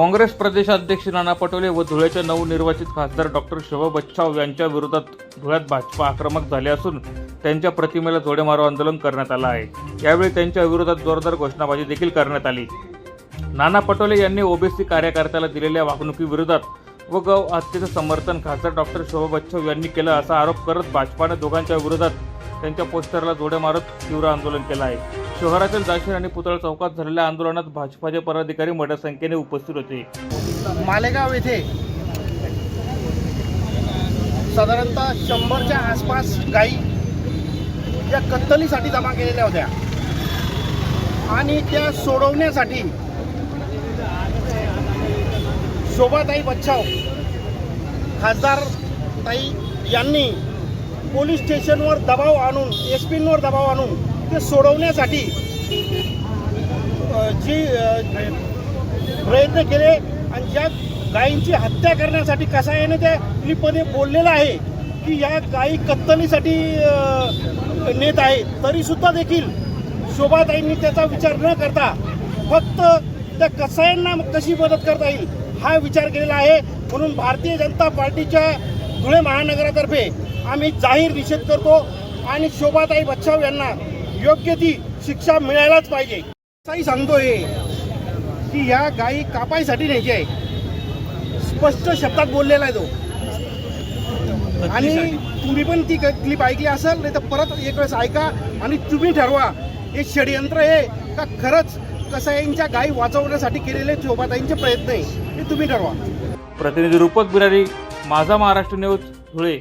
काँग्रेस प्रदेशाध्यक्ष नाना पटोले व धुळ्याचे नवनिर्वाचित खासदार डॉक्टर शोभा बच्छाव यांच्या विरोधात धुळ्यात भाजपा आक्रमक झाले असून त्यांच्या प्रतिमेला जोडे मारो आंदोलन करण्यात आलं आहे. यावेळी त्यांच्या विरोधात जोरदार घोषणाबाजी देखील करण्यात आली. नाना पटोले यांनी ओबीसी कार्यकर्त्याला दिलेल्या वागणुकीविरोधात व गौ हत्येचं समर्थन खासदार डॉक्टर शोभा बच्छाव यांनी केलं असा आरोप करत भाजपाने दोघांच्या विरोधात त्यांच्या पोस्टरला जोडे मारत तीव्र आंदोलन केलं आहे. शहरातील जाशीर आणि पुतळा चौकात झालेल्या आंदोलनात भाजपाचे पदाधिकारी मोठ्या संख्येने उपस्थित होते. मालेगाव येथे साधारणतः शंभरच्या आसपास गायी या कत्तलीसाठी जमा केलेल्या होत्या. आणि त्या सोडवण्यासाठी शोभाताई बच्छाव खासदार ताई यांनी पोलीस स्टेशनवर दबाव आणून एस पींवर दबाव आणून ते सोडवण्यासाठी जी प्रयत्न केले आणि ज्या गायींची हत्या करण्यासाठी कसायाने त्या क्लिपमध्ये बोललेलं आहे की या गायी कत्तलीसाठी नेत आहे तरीसुद्धा देखील शोभाताईंनी त्याचा विचार न करता फक्त त्या कसायांना कशी मदत करता येईल हा विचार केलेला आहे. म्हणून भारतीय जनता पार्टीच्या धुळे महानगरातर्फे आम्ही जाहीर निषेध करतो आणि शोभाताई बच्छाव यांना योग्य ती शिक्षा मिळायलाच पाहिजे. असाही सांगतोय की ह्या गायी कापायसाठी न्यायची आहे. स्पष्ट शब्दात बोललेला आहे तो. आणि तुम्ही पण ती क्लिप ऐकली असेल नाही तर परत एक वेळेस ऐका आणि तुम्ही ठरवा. हे षडयंत्र आहे का खरंच कसाईंच्या गायी वाचवण्यासाठी केलेले शोभाताईंचे प्रयत्न आहे हे तुम्ही ठरवा. प्रतिनिधी रूपक बिरारी माझा महाराष्ट्र न्यूज धुळे.